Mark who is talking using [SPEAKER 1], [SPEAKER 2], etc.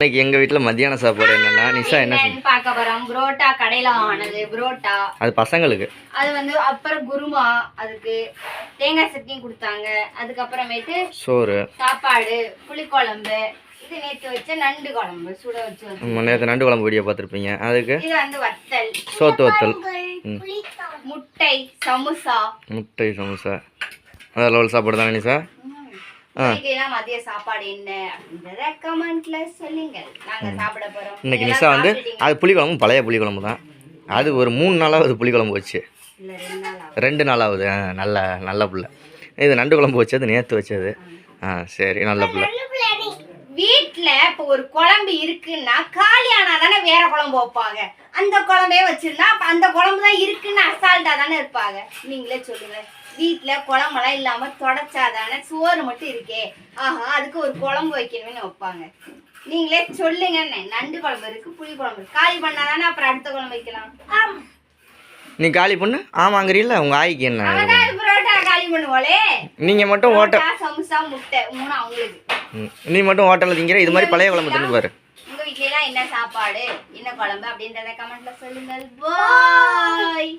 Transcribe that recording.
[SPEAKER 1] இன்னைக்கு எங்கள் வீட்டில் மத்தியான சாப்பாடு என்னன்னா நிஷா என்ன
[SPEAKER 2] பார்க்க போறோம். புரோட்டா கடையில வாங்கினது புரோட்டா.
[SPEAKER 1] அது பசங்களுக்கு.
[SPEAKER 2] அது வந்து அப்புறம் குருமா அதுக்கு தேங்காய் சட்னி கொடுத்தாங்க. அதுக்கப்புறமேட்டு
[SPEAKER 1] சோறு.
[SPEAKER 2] சாப்பாடு புளிக்குழம்பு. இது நேற்று வச்ச நண்டு குழம்பு சுட வச்சு வச்சு
[SPEAKER 1] நேற்று நண்டு குழம்பு வீடியோ பார்த்துருப்பீங்க. அதுக்கு?
[SPEAKER 2] இது வந்து வத்தல்.
[SPEAKER 1] சோத்து வத்தல்.
[SPEAKER 2] முட்டை சமுசா.
[SPEAKER 1] முட்டை சமோசா. அதில் உள்ள சாப்பாடு தானே நிஷா?
[SPEAKER 2] மதிய சாப்பாடு என்ன அப்படின்றத கமெண்ட்ல சொல்லுங்க நாங்க சாப்பிட போறோம்.
[SPEAKER 1] இன்னைக்கு நிஷா வந்து? அது புளிக்குழம்பு பழைய புளிக்குழம்பு தான். அது ஒரு மூணு நாளாவது புளிக்குழம்பு வச்சு.
[SPEAKER 2] இல்ல ரெண்டு
[SPEAKER 1] நாளாவது ஆ நல்ல நல்ல புள்ள. இது நண்டு குழம்பு வச்சது நேற்று வச்சது. ஆ. சரி நல்ல புள்ள.
[SPEAKER 2] வீட்ல இப்ப ஒரு குழம்பு இருக்குன்னா காலி ஆனா தானே வேற குழம்பு வைப்பாங்க. அந்த குழம்பே வச்சிருந்தா அப்ப அந்த குழம்பு தான் இருக்குன்னு அசால்ட்டா தானே இருப்பாங்க. நீங்களே சொல்லுங்க. வீட்ல குழம்பெல்லாம் இல்லாம தொடச்சாதானே சோறு மட்டும் இருக்கே. ஆஹா அதுக்கு ஒரு குழம்பு வைக்கணும்னு வைப்பாங்க. நீங்களே சொல்லுங்க என்ன நண்டு குழம்பு இருக்கு புளி குழம்பு இருக்கு. காலி பண்ணாதானே அப்புறம் அடுத்த குழம்பு வைக்கலாம்.
[SPEAKER 1] நீ காலி பண்ணு. ஆமாங்கிறீல்ல உங்கள் ஆய்க்கு என்ன?
[SPEAKER 2] புரோட்டா காலி பண்ணுவோலே
[SPEAKER 1] நீங்கள் மட்டும்
[SPEAKER 2] புரோட்டா, சமோசா முட்டை மூணு அவங்களுக்கு.
[SPEAKER 1] நீ மட்டும் ஹோட்டலில் திங்கிற இது மாதிரி பழைய குழம்பு தின்னு பாரு.
[SPEAKER 2] உங்க வீட்ல எல்லாம் என்ன சாப்பாடு? என்ன குழம்பு? அப்படின்றத கமெண்ட்ல சொல்லுங்கள். பாய்